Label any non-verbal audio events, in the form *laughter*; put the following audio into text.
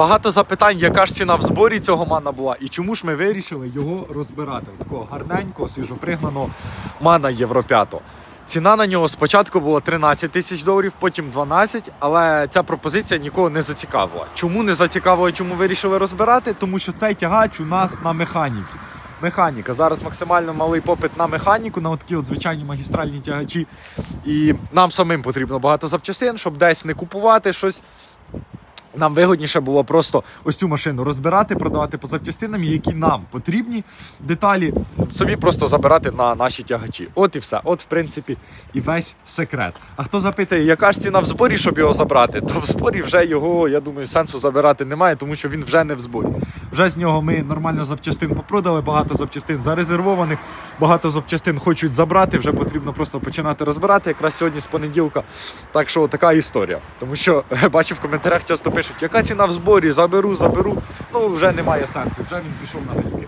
Багато запитань, яка ж ціна в зборі цього мана була, і чому ж ми вирішили його розбирати. Такого гарненького, свіжопригнаного мана Євро 5. Ціна на нього спочатку була 13 тисяч доларів, потім 12, але ця пропозиція нікого не зацікавила. Чому не зацікавила, чому вирішили розбирати? Тому що цей тягач у нас на механіки. Механіка. Зараз максимально малий попит на механіку, на такі от звичайні магістральні тягачі. І нам самим потрібно багато запчастин, щоб десь не купувати щось. Нам вигодніше було просто ось цю машину розбирати, продавати по запчастинам, які нам потрібні деталі, собі просто забирати на наші тягачі. От і все. От, в принципі, і весь секрет. А хто запитає, яка ж ціна в зборі, щоб його забрати, то в зборі вже його, я думаю, сенсу забирати немає, тому що він вже не в зборі. Вже з нього ми нормально запчастин попродали, багато запчастин зарезервованих, багато запчастин хочуть забрати. Вже потрібно просто починати розбирати. Якраз сьогодні з понеділка. Так що така історія. Тому що *laughs* бачу в коментарях часто пишуть, яка ціна в зборі, заберу, заберу. Ну вже немає сенсу, вже він пішов на велике.